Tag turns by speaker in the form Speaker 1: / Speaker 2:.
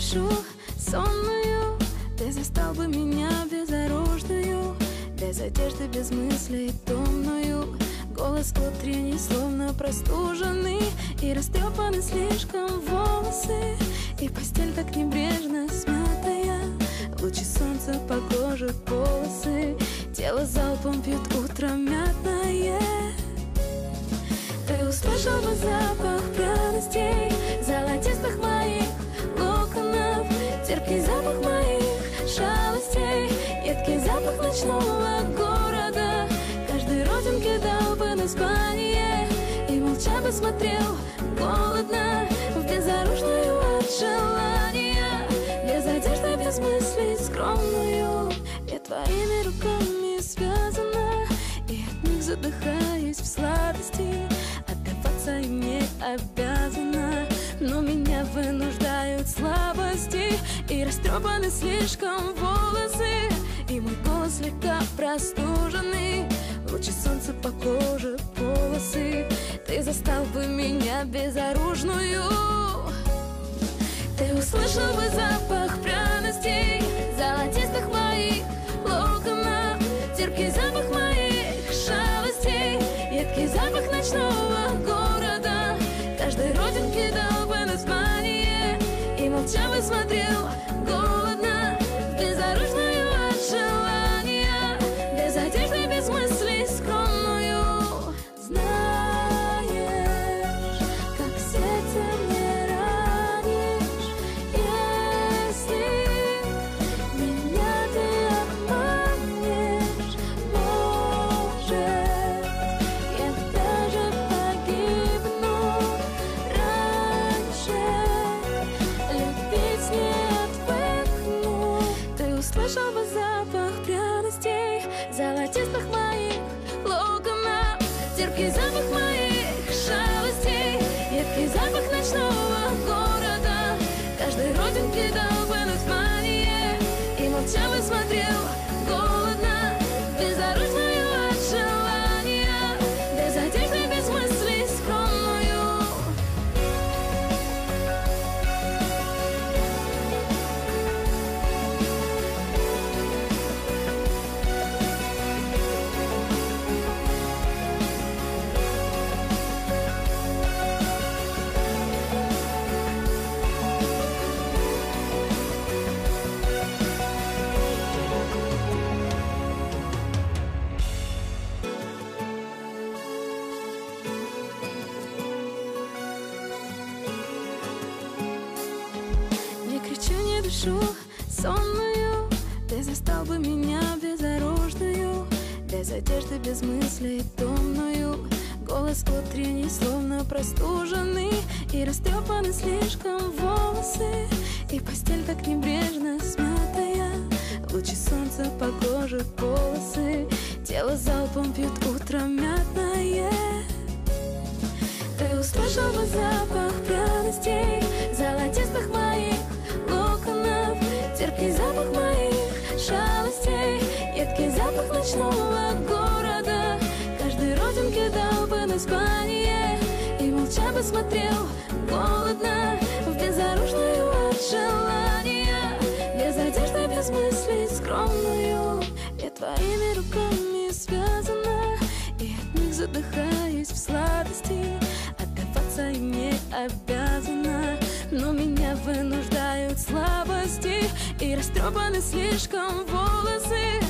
Speaker 1: душу сонную Ты застал бы меня безоружную Без одежды, без мыслей томную Голос утренний, словно простуженный И растрепаны слишком волосы И постель так небрежно смятая. Лучи солнца по коже полосы Тело залпом пьют утром мятное. Ты услышал бы запах Терпкий запах моих шалостей Едкий запах ночного города. Каждой родинке дал бы название И молча бы смотрел голодно В безоружную от желания Без одежды, без мыслей скромную. Я твоими руками связана И от них задыхаюсь в сладости. Отдаваться им не обязана Но меня вынуждают слабости И растрепаны слишком волосы И мой голос слегка простуженный. Лучи солнца по коже полосы. Ты застал бы меня безоружную. Ты услышал бы запах пряностей Золотистых моих локонов Терпкий запах моих шалостей Едкий запах ночного города. Каждой родинке дал бы название И молча бы смотрел Золотистых моих. Локонов Терпкий запах дышу, сонную Ты застал бы меня безоружную Без одежды, без мыслей томную Голос утренний, словно простуженный И растрепаны слишком волосы И постель так небрежно смятая. Лучи солнца по коже полосы Тело залпом пьют утром мятное. Ты услышал бы запах ночного города. Каждой родинке дал бы название. И молча бы смотрел голодно В безоружную от желания. Без одежды, без мыслей скромную. Я твоими руками связана И от них задыхаюсь в сладости. Отдаваться им не обязана Но меня вынуждают слабости. И растрепаны слишком волосы